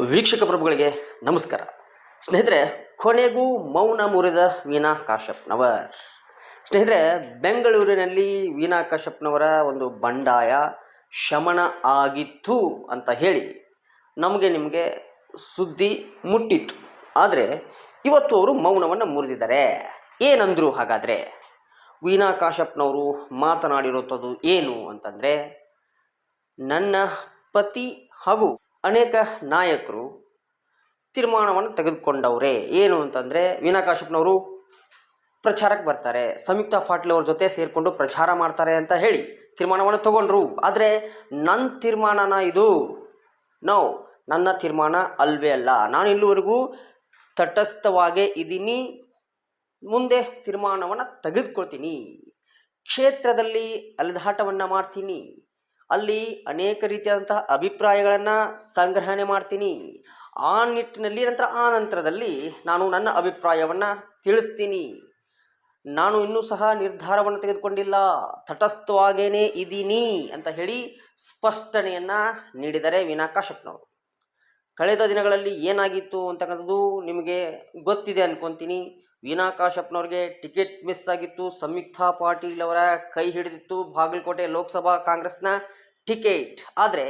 ವೀಕ್ಷಕ ಪ್ರಭುಗಳಿಗೆ ನಮಸ್ಕಾರ. ಸ್ನೇಹಿತರೆ, ಕೊನೆಗೂ ಮೌನ ಮುರಿದ ವೀನಾ ಕಾಶ್ಯಪ್ನವರ್. ಸ್ನೇಹಿತರೆ, ಬೆಂಗಳೂರಿನಲ್ಲಿ ವೀನಾ ಕಾಶ್ಯಪ್ನವರ ಒಂದು ಬಂಡಾಯ ಶಮನ ಆಗಿತ್ತು ಅಂತ ಹೇಳಿ ನಮಗೆ ನಿಮಗೆ ಸುದ್ದಿ ಮುಟ್ಟಿತ್ತು. ಆದರೆ, ಇವತ್ತು ಅವರು ಮೌನವನ್ನು ಮುರಿದಿದ್ದಾರೆ. ಏನಂದರು ಹಾಗಾದರೆ? ವೀನಾ ಕಾಶ್ಯಪ್ನವರು ಮಾತನಾಡಿರುವಂಥದ್ದು ಏನು ಅಂತಂದರೆ, ನನ್ನ ಪತಿ ಹಾಗೂ ಅನೇಕ ನಾಯಕರು ತೀರ್ಮಾನವನ್ನು ತೆಗೆದುಕೊಂಡವ್ರೆ. ಏನು ಅಂತಂದರೆ ವೀನಾ ಕಾಶ್ಯಪ್ನವರು ಪ್ರಚಾರಕ್ಕೆ ಬರ್ತಾರೆ. ಸಂಯುಕ್ತ ಪಾಟೀಲ್ ಅವ್ರ ಜೊತೆ ಸೇರಿಕೊಂಡು ಪ್ರಚಾರ ಮಾಡ್ತಾರೆ ಅಂತ ಹೇಳಿ ತೀರ್ಮಾನವನ್ನು ತಗೊಂಡ್ರು. ಆದರೆ ನನ್ನ ತೀರ್ಮಾನನ ಇದು, ನೋ, ನನ್ನ ತೀರ್ಮಾನ ಅಲ್ವೇ ಅಲ್ಲ. ನಾನು ಇಲ್ಲಿವರೆಗೂ ತಟಸ್ಥವಾಗೇ ಇದ್ದೀನಿ ಮುಂದೆ ತೀರ್ಮಾನವನ್ನು ತೆಗೆದುಕೊಳ್ತೀನಿ. ಕ್ಷೇತ್ರದಲ್ಲಿ ಅಲೆದಾಟವನ್ನು ಮಾಡ್ತೀನಿ. ಅಲ್ಲಿ ಅನೇಕ ರೀತಿಯಾದಂತಹ ಅಭಿಪ್ರಾಯಗಳನ್ನು ಸಂಗ್ರಹಣೆ ಮಾಡ್ತೀನಿ. ಆ ನಿಟ್ಟಿನಲ್ಲಿ ನಂತರ ಆ ನಂತರದಲ್ಲಿ ನಾನು ನನ್ನ ಅಭಿಪ್ರಾಯವನ್ನು ತಿಳಿಸ್ತೀನಿ. ನಾನು ಇನ್ನೂ ಸಹ ನಿರ್ಧಾರವನ್ನು ತೆಗೆದುಕೊಂಡಿಲ್ಲ. ತಟಸ್ಥವಾಗೇನೇ ಇದ್ದೀನಿ ಅಂತ ಹೇಳಿ ಸ್ಪಷ್ಟನೆಯನ್ನು ನೀಡಿದರೆ ವಿನಾಕಾಶಪ್ಪನವರು ಕಳೆದ ದಿನಗಳಲ್ಲಿ ಏನಾಗಿತ್ತು ಅಂತಕ್ಕಂಥದ್ದು ನಿಮಗೆ ಗೊತ್ತಿದೆ ಅನ್ಕೊತೀನಿ. ವೀಣಾ ಕಾಶ್ಯಪ್ನವ್ರಿಗೆ ಟಿಕೆಟ್ ಮಿಸ್ ಆಗಿತ್ತು. ಸಂಯುಕ್ತಾ ಪಾಟೀಲ್ ಅವರ ಕೈ ಹಿಡಿದಿತ್ತು. ಬಾಗಲಕೋಟೆ ಲೋಕಸಭಾ ಕಾಂಗ್ರೆಸ್ನ ಟಿಕೆಟ್. ಆದರೆ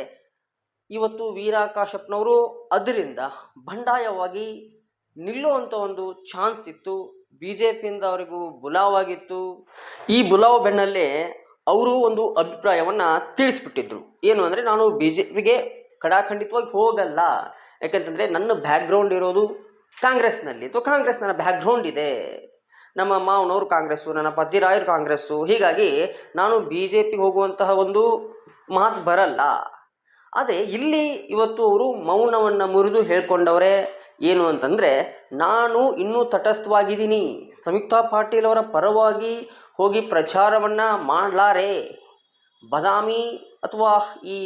ಇವತ್ತು ವೀರಾ ಕಾಶ್ಯಪ್ನವರು ಅದರಿಂದ ಬಂಡಾಯವಾಗಿ ನಿಲ್ಲುವಂಥ ಒಂದು ಚಾನ್ಸ್ ಇತ್ತು. ಬಿ ಜೆ ಪಿಯಿಂದ ಅವರಿಗೂ ಬುಲಾವಾಗಿತ್ತು. ಈ ಬುಲಾವ್ ಬೆನ್ನಲ್ಲೇ ಅವರು ಒಂದು ಅಭಿಪ್ರಾಯವನ್ನು ತಿಳಿಸ್ಬಿಟ್ಟಿದ್ರು. ಏನು ಅಂದರೆ, ನಾನು ಬಿ ಜೆ ಪಿಗೆ ಕಡಾಖಂಡಿತವಾಗಿ ಹೋಗಲ್ಲ. ಯಾಕಂತಂದರೆ, ನನ್ನ ಬ್ಯಾಕ್ಗ್ರೌಂಡ್ ಇರೋದು ಕಾಂಗ್ರೆಸ್ನಲ್ಲಿ ಅಥವಾ ಕಾಂಗ್ರೆಸ್ ನನ್ನ ಬ್ಯಾಕ್ಗ್ರೌಂಡ್ ಇದೆ. ನಮ್ಮ ಮಾವನವರು ಕಾಂಗ್ರೆಸ್ಸು, ನನ್ನ ಪತಿರಾಯರು ಕಾಂಗ್ರೆಸ್ಸು, ಹೀಗಾಗಿ ನಾನು ಬಿ ಜೆ ಪಿಗೆ ಹೋಗುವಂತಹ ಒಂದು ಮಾತು ಬರಲ್ಲ. ಆದರೆ ಇಲ್ಲಿ ಇವತ್ತು ಅವರು ಮೌನವನ್ನು ಮುರಿದು ಹೇಳ್ಕೊಂಡವರೇ ಏನು ಅಂತಂದರೆ, ನಾನು ಇನ್ನೂ ತಟಸ್ಥವಾಗಿದ್ದೀನಿ. ಸಂಯುಕ್ತ ಪಾಟೀಲ್ ಅವರ ಪರವಾಗಿ ಹೋಗಿ ಪ್ರಚಾರವನ್ನು ಮಾಡಲಾರೆ. ಬದಾಮಿ ಅಥವಾ ಈ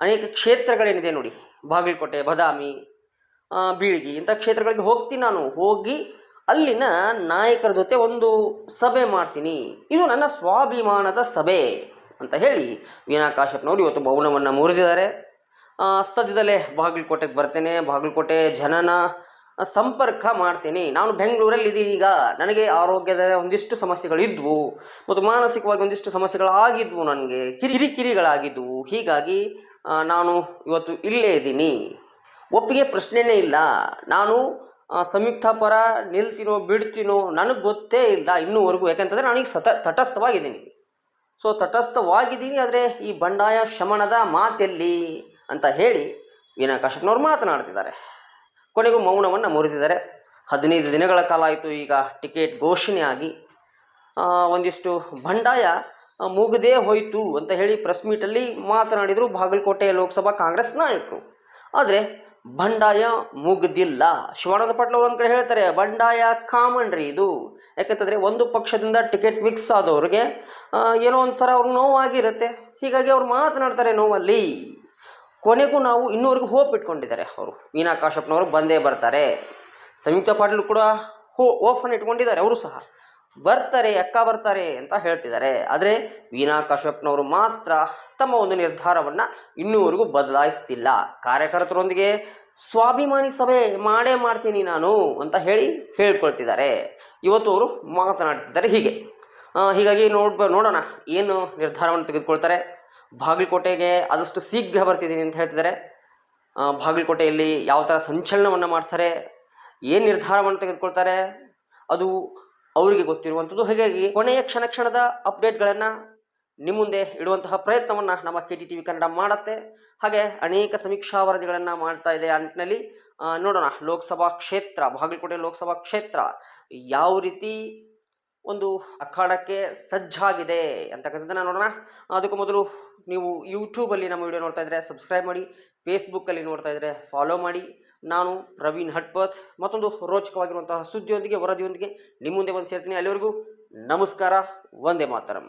ಅನೇಕ ಕ್ಷೇತ್ರಗಳೇನಿದೆ ನೋಡಿ, ಬಾಗಲಕೋಟೆ, ಬದಾಮಿ ಬೀಳ್ಗಿ. ಇಂಥ ಕ್ಷೇತ್ರಗಳಿಗೆ ಹೋಗ್ತೀನಿ ನಾನು. ಹೋಗಿ ಅಲ್ಲಿನ ನಾಯಕರ ಜೊತೆ ಒಂದು ಸಭೆ ಮಾಡ್ತೀನಿ. ಇದು ನನ್ನ ಸ್ವಾಭಿಮಾನದ ಸಭೆ ಅಂತ ಹೇಳಿ ವೀಣಾ ಕಾಶ್ಯಪ್ನವರು ಇವತ್ತು ಮೌನವನ್ನು ಮುರಿದಿದ್ದಾರೆ. ಸದ್ಯದಲ್ಲೇ ಬಾಗಲಕೋಟೆಗೆ ಬರ್ತೇನೆ. ಬಾಗಲಕೋಟೆ ಜನನ ಸಂಪರ್ಕ ಮಾಡ್ತೀನಿ. ನಾನು ಬೆಂಗಳೂರಲ್ಲಿ ಇದ್ದೀನಿ ಈಗ. ನನಗೆ ಆರೋಗ್ಯದ ಒಂದಿಷ್ಟು ಸಮಸ್ಯೆಗಳಿದ್ವು ಮತ್ತು ಮಾನಸಿಕವಾಗಿ ಒಂದಿಷ್ಟು ಸಮಸ್ಯೆಗಳಾಗಿದ್ವು ನನಗೆ. ಕಿರಿಕಿರಿಗಳಾಗಿದ್ವು. ಹೀಗಾಗಿ ನಾನು ಇವತ್ತು ಇಲ್ಲೇ ಇದ್ದೀನಿ. ಒಪ್ಪಿಗೆ ಪ್ರಶ್ನೆನೇ ಇಲ್ಲ. ನಾನು ಸಂಯುಕ್ತ ಪರ ನಿಲ್ತೀನೋ ಬಿಡ್ತೀನೋ ನನಗೆ ಗೊತ್ತೇ ಇಲ್ಲ ಇನ್ನೂವರೆಗೂ. ಯಾಕಂತಂದರೆ ನಾನೀಗ ಸತ, ತಟಸ್ಥವಾಗಿದ್ದೀನಿ. ಸೊ, ತಟಸ್ಥವಾಗಿದ್ದೀನಿ, ಆದರೆ ಈ ಬಂಡಾಯ ಶಮನದ ಮಾತೆಲ್ಲಿ ಅಂತ ಹೇಳಿ ವೀಣಾ ಕಾಶಕ್ನವ್ರು ಮಾತನಾಡ್ತಿದ್ದಾರೆ. ಕೊನೆಗೂ ಮೌನವನ್ನು ಮುರಿದಿದ್ದಾರೆ. ಹದಿನೈದು ದಿನಗಳ ಕಾಲ ಆಯಿತು ಈಗ ಟಿಕೆಟ್ ಘೋಷಣೆ ಆಗಿ ಒಂದಿಷ್ಟು ಬಂಡಾಯ ಮುಗದೇ ಹೋಯಿತು ಅಂತ ಹೇಳಿ ಪ್ರೆಸ್ ಮೀಟಲ್ಲಿ ಮಾತನಾಡಿದರು ಬಾಗಲಕೋಟೆ ಲೋಕಸಭಾ ಕಾಂಗ್ರೆಸ್ ನಾಯಕರು. ಆದರೆ ಬಂಡಾಯ ಮುಗ್ದಿಲ್ಲ. ಶಿವಾನಂದ ಪಾಟೀಲ್ ಒಂದು ಕಡೆ ಹೇಳ್ತಾರೆ, ಬಂಡಾಯ ಕಾಮನ್ ರೀ ಇದು. ಯಾಕಂತಂದರೆ ಒಂದು ಪಕ್ಷದಿಂದ ಟಿಕೆಟ್ ಮಿಕ್ಸ್ ಆದವ್ರಿಗೆ ಏನೋ ಒಂಥರ ಅವ್ರಿಗೆ ನೋವಾಗಿರುತ್ತೆ. ಹೀಗಾಗಿ ಅವ್ರು ಮಾತನಾಡ್ತಾರೆ ನೋವಲ್ಲಿ. ಕೊನೆಗೂ ನಾವು ಇನ್ನೂವರೆಗೂ ಹೋಪ್ ಇಟ್ಕೊಂಡಿದ್ದಾರೆ ಅವರು. ಕಾಶ್ಯಪ್ನವರು ಬಂದೇ ಬರ್ತಾರೆ. ಸಂಯುಕ್ತ ಪಾಟೀಲ್ ಕೂಡ ಹೋ ಓಫನ್ ಇಟ್ಕೊಂಡಿದ್ದಾರೆ, ಅವರು ಸಹ. ಬರ್ತಾರೆ, ಅಕ್ಕ ಬರ್ತಾರೆ ಅಂತ ಹೇಳ್ತಿದ್ದಾರೆ. ಆದರೆ ವೀನಾ ಕಶ್ಯಪ್ನವರು ಮಾತ್ರ ತಮ್ಮ ಒಂದು ನಿರ್ಧಾರವನ್ನು ಇನ್ನೂವರೆಗೂ ಬದಲಾಯಿಸ್ತಿಲ್ಲ. ಕಾರ್ಯಕರ್ತರೊಂದಿಗೆ ಸ್ವಾಭಿಮಾನಿ ಸಭೆ ಮಾಡೇ ಮಾಡ್ತೀನಿ ನಾನು ಅಂತ ಹೇಳಿ ಹೇಳ್ಕೊಳ್ತಿದ್ದಾರೆ. ಇವತ್ತು ಅವರು ಮಾತನಾಡ್ತಿದ್ದಾರೆ ಹೀಗೆ. ಹೀಗಾಗಿ ನೋಡ್, ನೋಡೋಣ ಏನು ನಿರ್ಧಾರವನ್ನು ತೆಗೆದುಕೊಳ್ತಾರೆ. ಬಾಗಲಕೋಟೆಗೆ ಆದಷ್ಟು ಶೀಘ್ರ ಬರ್ತಿದ್ದೀನಿ ಅಂತ ಹೇಳ್ತಿದ್ದಾರೆ. ಬಾಗಲಕೋಟೆಯಲ್ಲಿ ಯಾವ ಥರ ಸಂಚಲನವನ್ನು ಮಾಡ್ತಾರೆ, ಏನು ನಿರ್ಧಾರವನ್ನು ತೆಗೆದುಕೊಳ್ತಾರೆ, ಅದು ಅವರಿಗೆ ಗೊತ್ತಿರುವಂಥದ್ದು ಹೀಗಾಗಿ ಕೊನೆಯ ಕ್ಷಣ ಕ್ಷಣದ ಅಪ್ಡೇಟ್ಗಳನ್ನು ನಿಮ್ಮ ಮುಂದೆ ಇಡುವಂತಹ ಪ್ರಯತ್ನವನ್ನು ನಮ್ಮ K T T V Kannada ಮಾಡುತ್ತೆ. ಹಾಗೆ ಅನೇಕ ಸಮೀಕ್ಷಾ ವರದಿಗಳನ್ನು ಮಾಡ್ತಾ ಇದೆ ಆ, ನೋಡೋಣ, ಲೋಕಸಭಾ ಕ್ಷೇತ್ರ, ಬಾಗಲಕೋಟೆ ಲೋಕಸಭಾ ಕ್ಷೇತ್ರ, ಯಾವ ರೀತಿ ಒಂದು ಅಖಾಡಕ್ಕೆ ಸಜ್ಜಾಗಿದೆ ಅಂತಕ್ಕಂಥದ್ದನ್ನು ನೋಡೋಣ. ಅದಕ್ಕೂ ಮೊದಲು ನೀವು ಯೂಟ್ಯೂಬಲ್ಲಿ ನಮ್ಮ ವಿಡಿಯೋ ನೋಡ್ತಾ ಇದ್ರೆ ಸಬ್ಸ್ಕ್ರೈಬ್ ಮಾಡಿ ಫೇಸ್ಬುಕ್ಕಲ್ಲಿ ನೋಡ್ತಾ ಇದ್ದರೆ ಫಾಲೋ ಮಾಡಿ. ನಾನು ಪ್ರವೀಣ್ ಹಟ್ಪತ್. ಮತ್ತೊಂದು ರೋಚಕವಾಗಿರುವಂತಹ ಸುದ್ದಿಯೊಂದಿಗೆ, ವರದಿಯೊಂದಿಗೆ ನಿಮ್ಮ ಮುಂದೆ ಬಂದು ಸೇರ್ತೀನಿ. ಅಲ್ಲಿವರೆಗೂ ನಮಸ್ಕಾರ, ವಂದೇ ಮಾತರಂ.